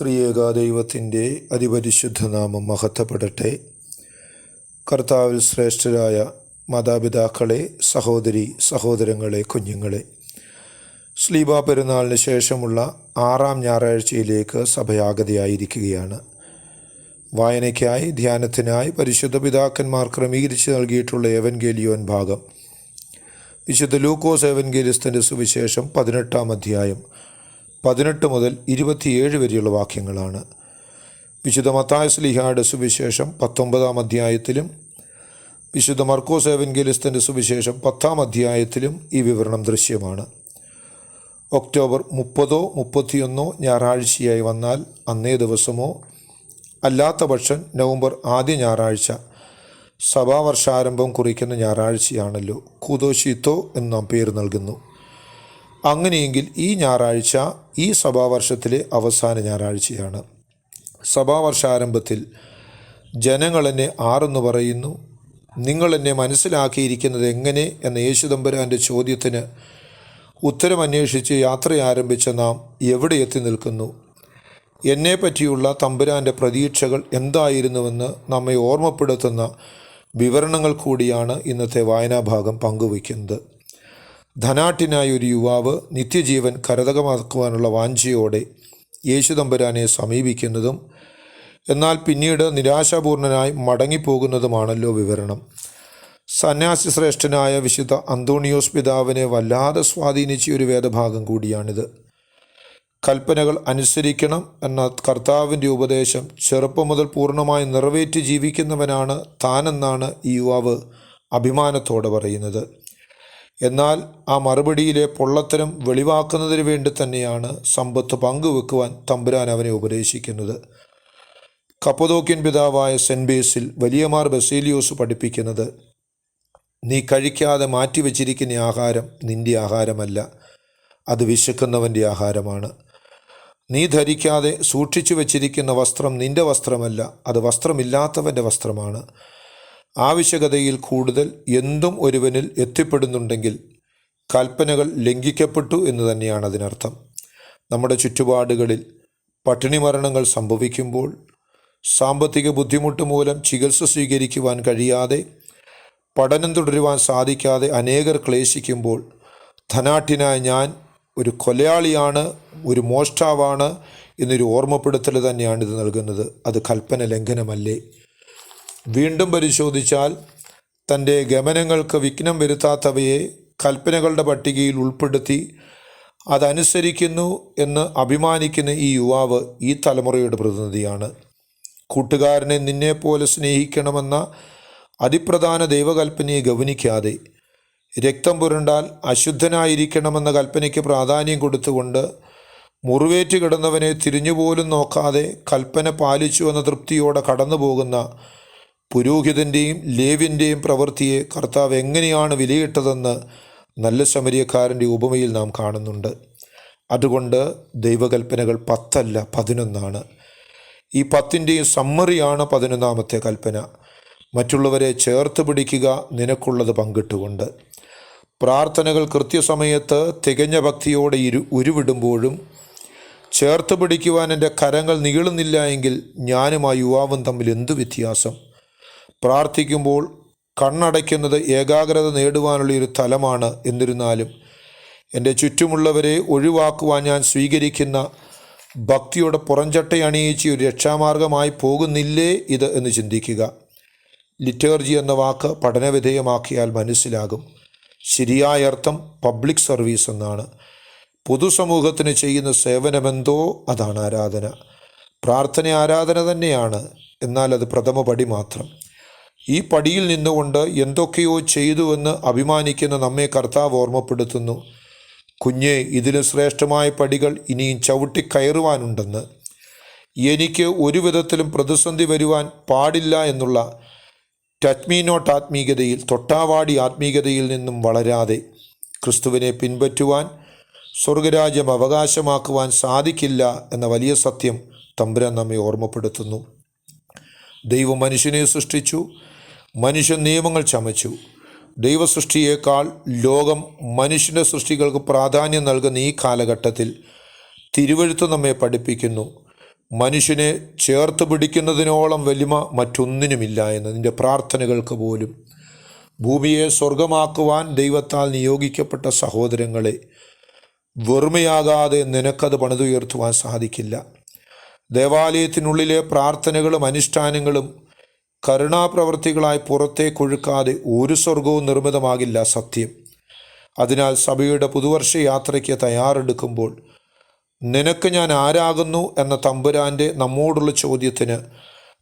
ത്രിയേക ദൈവത്തിന്റെ അതിപരിശുദ്ധ നാമം മഹത്വപ്പെടട്ടെ കർത്താവിൽ ശ്രേഷ്ഠരായ മാതാപിതാക്കളെ സഹോദരി സഹോദരങ്ങളെ കുഞ്ഞുങ്ങളെ സ്ലീബ പെരുന്നാളിന് ശേഷമുള്ള ആറാം ഞായറാഴ്ചയിലേക്ക് സഭയാഗതയായിരിക്കുകയാണ്. വായനയ്ക്കായി ധ്യാനത്തിനായി പരിശുദ്ധ പിതാക്കന്മാർ ക്രമീകരിച്ച് നൽകിയിട്ടുള്ള എവൻഗേലിയോൻ ഭാഗം. വിശുദ്ധ ലൂക്കോസ് എവൻഗേലിസ്തന്റെ സുവിശേഷം പതിനെട്ടാം അധ്യായം പതിനെട്ട് മുതൽ ഇരുപത്തിയേഴ് വരെയുള്ള വാക്യങ്ങളാണ്. വിശുദ്ധ മത്തായ സ്ലിഹായുടെ സുവിശേഷം പത്തൊമ്പതാം അധ്യായത്തിലും വിശുദ്ധ മർക്കോസ് ഏവൻഗേലിസ്തന്റെ സുവിശേഷം പത്താം അധ്യായത്തിലും ഈ വിവരണം ദൃശ്യമാണ്. ഒക്ടോബർ മുപ്പതോ മുപ്പത്തിയൊന്നോ ഞായറാഴ്ചയായി വന്നാൽ അന്നേ ദിവസമോ അല്ലാത്ത പക്ഷം നവംബർ ആദ്യ ഞായറാഴ്ച സഭാവർഷാരംഭം കുറിക്കുന്ന ഞായറാഴ്ചയാണല്ലോ. കൂതോശീത്തോ എന്ന് നാം പേര് നൽകുന്നു. അങ്ങനെയെങ്കിൽ ഈ ഞായറാഴ്ച ഈ സഭാവർഷത്തിലെ അവസാന ഞായറാഴ്ചയാണ്. സഭാവർഷാരംഭത്തിൽ ജനങ്ങൾ എന്നെ ആരെന്ന് പറയുന്നു. നിങ്ങൾ എന്നെ മനസ്സിലാക്കിയിരിക്കുന്നത് എങ്ങനെ എന്ന യേശുദമ്പുരാന്റെ ചോദ്യത്തിന് ഉത്തരമന്വേഷിച്ച് യാത്ര ആരംഭിച്ച നാം എവിടെ എത്തി നിൽക്കുന്നു? എന്നെ പറ്റിയുള്ള തമ്പുരാന്റെ പ്രതീക്ഷകൾ എന്തായിരുന്നുവെന്ന് നമ്മെ ഓർമ്മപ്പെടുത്തുന്ന വിവരണങ്ങൾ കൂടിയാണ് ഇന്നത്തെ വായനാഭാഗം പങ്കുവയ്ക്കുന്നത്. ധനാട്ടിനായ ഒരു യുവാവ് നിത്യജീവൻ കരതകമാക്കുവാനുള്ള വാഞ്ചയോടെ യേശുദമ്പുരാനെ സമീപിക്കുന്നതും എന്നാൽ പിന്നീട് നിരാശാപൂർണനായി മടങ്ങിപ്പോകുന്നതുമാണല്ലോ വിവരണം. സന്യാസി ശ്രേഷ്ഠനായ വിശുദ്ധ അന്തോണിയോസ് പിതാവിനെ വല്ലാതെ സ്വാധീനിച്ച ഒരു വേദഭാഗം കൂടിയാണിത്. കൽപ്പനകൾ അനുസരിക്കണം എന്ന കർത്താവിന്റെ ഉപദേശം ചെറുപ്പം മുതൽ പൂർണമായി നിറവേറ്റി ജീവിക്കുന്നവനാണ് താനെന്നാണ് ഈ യുവാവ് അഭിമാനത്തോടെ പറയുന്നത്. എന്നാൽ ആ മറുപടിയിലെ പൊള്ളത്തരം വെളിവാക്കുന്നതിന് വേണ്ടി തന്നെയാണ് സമ്പത്ത് പങ്കുവെക്കുവാൻ തമ്പുരാൻ അവനെ ഉപദേശിക്കുന്നത്. കപ്പതോക്കിൻ പിതാവായ സെന്റ് ബേസിൽ വലിയമാർ ബസേലിയോസ് പഠിപ്പിക്കുന്നത് നീ കഴിക്കാതെ മാറ്റിവെച്ചിരിക്കുന്ന ആഹാരം നിന്റെ ആഹാരമല്ല അത് വിശക്കുന്നവന്റെ ആഹാരമാണ്. നീ ധരിക്കാതെ സൂക്ഷിച്ചു വച്ചിരിക്കുന്ന വസ്ത്രം നിന്റെ വസ്ത്രമല്ല അത് വസ്ത്രമില്ലാത്തവന്റെ വസ്ത്രമാണ്. ആവശ്യകതയിൽ കൂടുതൽ എന്തും ഒരുവനിൽ എത്തിപ്പെടുന്നുണ്ടെങ്കിൽ കൽപ്പനകൾ ലംഘിക്കപ്പെട്ടു എന്ന് തന്നെയാണ് അതിനർത്ഥം. നമ്മുടെ ചുറ്റുപാടുകളിൽ പട്ടിണി മരണങ്ങൾ സംഭവിക്കുമ്പോൾ സാമ്പത്തിക ബുദ്ധിമുട്ട് മൂലം ചികിത്സ സ്വീകരിക്കുവാൻ കഴിയാതെ പഠനം തുടരുവാൻ സാധിക്കാതെ അനേകർ ക്ലേശിക്കുമ്പോൾ ധനാട്ടിനായ ഞാൻ ഒരു കൊലയാളിയാണ് ഒരു മോഷ്ടാവാണ് എന്നൊരു ഓർമ്മപ്പെടുത്തൽ തന്നെയാണ് ഇത് നൽകുന്നത്. അത് കൽപ്പന ലംഘനമല്ലേ? വീണ്ടും പരിശോധിച്ചാൽ തന്റെ ഗമനങ്ങൾക്ക് വിഘ്നം വരുത്താത്തവയെ കൽപ്പനകളുടെ പട്ടികയിൽ ഉൾപ്പെടുത്തി അതനുസരിക്കുന്നു എന്ന് അഭിമാനിക്കുന്ന ഈ യുവാവ് ഈ തലമുറയുടെ പ്രതിനിധിയാണ്. കൂട്ടുകാരനെ നിന്നെപ്പോലെ സ്നേഹിക്കണമെന്ന അതിപ്രധാന ദൈവകൽപ്പനയെ ഗവനിക്കാതെ രക്തം പുരണ്ടാൽ അശുദ്ധനായിരിക്കണമെന്ന കൽപ്പനയ്ക്ക് പ്രാധാന്യം കൊടുത്തുകൊണ്ട് മുറിവേറ്റ് കിടന്നവനെ തിരിഞ്ഞുപോലും നോക്കാതെ കൽപ്പന പാലിച്ചു എന്ന തൃപ്തിയോടെ കടന്നു പോകുന്ന പുരോഹിതന്റെയും ലേവ്യന്റെയും പ്രവൃത്തിയെ കർത്താവ് എങ്ങനെയാണ് വിലയിട്ടതെന്ന് നല്ല ശമരിയക്കാരന്റെ ഉപമയിൽ നാം കാണുന്നുണ്ട്. അതുകൊണ്ട് ദൈവകൽപ്പനകൾ പത്തല്ല പതിനൊന്നാണ്. ഈ പത്തിന്റെയും സമ്മറിയാണ് പതിനൊന്നാമത്തെ കൽപ്പന. മറ്റുള്ളവരെ ചേർത്ത് പിടിക്കുക നിനക്കുള്ളത് പങ്കിട്ടുകൊണ്ട്. പ്രാർത്ഥനകൾ കൃത്യസമയത്ത് തികഞ്ഞ ഭക്തിയോടെ ഇരു ഉരുവിടുമ്പോഴും ചേർത്ത് പിടിക്കുവാൻ എന്റെ കരങ്ങൾ നീളുന്നില്ല എങ്കിൽ ഞാനും ആ യുവാവും തമ്മിൽ എന്തു വ്യത്യാസം? പ്രാർത്ഥിക്കുമ്പോൾ കണ്ണടയ്ക്കുന്നത് ഏകാഗ്രത നേടുവാനുള്ള ഒരു തലമാണ് എന്നിരുന്നാലും എന്റെ ചുറ്റുമുള്ളവരെ ഒഴിവാക്കുവാൻ ഞാൻ സ്വീകരിക്കുന്ന ഭക്തിയുടെ പുറംചട്ട അണിയിച്ച് ഒരു രക്ഷാമാർഗമായി പോകുന്നില്ലേ ഇത് എന്ന് ചിന്തിക്കുക. ലിറ്റേർജി എന്ന വാക്ക് പഠനവിധേയമാക്കിയാൽ മനസ്സിലാകും. ശരിയായ അർത്ഥം പബ്ലിക് സർവീസ് എന്നാണ്. പൊതുസമൂഹത്തിന് ചെയ്യുന്ന സേവനമെന്തോ അതാണ് ആരാധന. പ്രാർത്ഥന ആരാധന തന്നെയാണ്. എന്നാൽ അത് പ്രഥമപടി മാത്രം. ഈ പടിയിൽ നിന്നുകൊണ്ട് എന്തൊക്കെയോ ചെയ്തുവെന്ന് അഭിമാനിക്കുന്ന നമ്മെ കർത്താവ് ഓർമ്മപ്പെടുത്തുന്നു. കുഞ്ഞെ ഇതിലും ശ്രേഷ്ഠമായ പടികൾ ഇനിയും ചവിട്ടിക്കയറുവാനുണ്ടെന്ന് എനിക്ക് ഒരു വിധത്തിലും പ്രതിസന്ധി വരുവാൻ പാടില്ല എന്നുള്ള ടച്ച്മീനോട്ട് ആത്മീകതയിൽ തൊട്ടാവാടി ആത്മീകതയിൽ നിന്നും വളരാതെ ക്രിസ്തുവിനെ പിൻപറ്റുവാൻ സ്വർഗരാജ്യം അവകാശമാക്കുവാൻ സാധിക്കില്ല എന്ന വലിയ സത്യം തമ്പുരാൻ നമ്മെ ഓർമ്മപ്പെടുത്തുന്നു. ദൈവം മനുഷ്യനെ സൃഷ്ടിച്ചു. മനുഷ്യൻ നിയമങ്ങൾ ചമച്ചു. ദൈവസൃഷ്ടിയേക്കാൾ ലോകം മനുഷ്യന്റെ സൃഷ്ടികൾക്ക് പ്രാധാന്യം നൽകുന്ന ഈ കാലഘട്ടത്തിൽ തിരുവഴുത്ത് നമ്മെ പഠിപ്പിക്കുന്നു. മനുഷ്യനെ ചേർത്ത് പിടിക്കുന്നതിനോളം വലിമ മറ്റൊന്നിനുമില്ല എന്ന് നിന്റെ പ്രാർത്ഥനകൾക്ക് പോലും. ഭൂമിയെ സ്വർഗമാക്കുവാൻ ദൈവത്താൽ നിയോഗിക്കപ്പെട്ട സഹോദരങ്ങളെ വെറുമയാകാതെ നിനക്കത് പണിതുയർത്തുവാൻ സാധിക്കില്ല. ദേവാലയത്തിനുള്ളിലെ പ്രാർത്ഥനകളും അനുഷ്ഠാനങ്ങളും കരുണാപ്രവർത്തികളായി പുറത്തേക്കൊഴുക്കാതെ ഒരു സ്വർഗവും നിർമ്മിതമാകില്ല സത്യം. അതിനാൽ സഭയുടെ പുതുവർഷ യാത്രയ്ക്ക് തയ്യാറെടുക്കുമ്പോൾ നിനക്ക് ഞാൻ ആരാകുന്നു എന്ന തമ്പുരാന്റെ നമ്മോടുള്ള ചോദ്യത്തിന്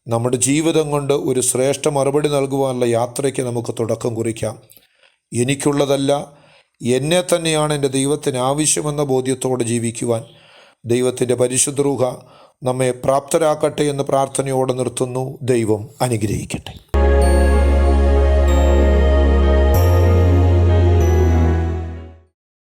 നമ്മുടെ ജീവിതം കൊണ്ട് ഒരു ശ്രേഷ്ഠ മറുപടി നൽകുവാനുള്ള യാത്രയ്ക്ക് നമുക്ക് തുടക്കം കുറിക്കാം. എനിക്കുള്ളതല്ല എന്നെ തന്നെയാണ് എന്റെ ദൈവത്തിന് ആവശ്യമെന്ന ബോധ്യത്തോടെ ജീവിക്കുവാൻ ദൈവത്തിന്റെ പരിശുദ്ധ നമ്മെ പ്രാപ്തരാക്കട്ടെ എന്ന് പ്രാർത്ഥനയോടെ നിർത്തുന്നു. ദൈവം അനുഗ്രഹിക്കട്ടെ.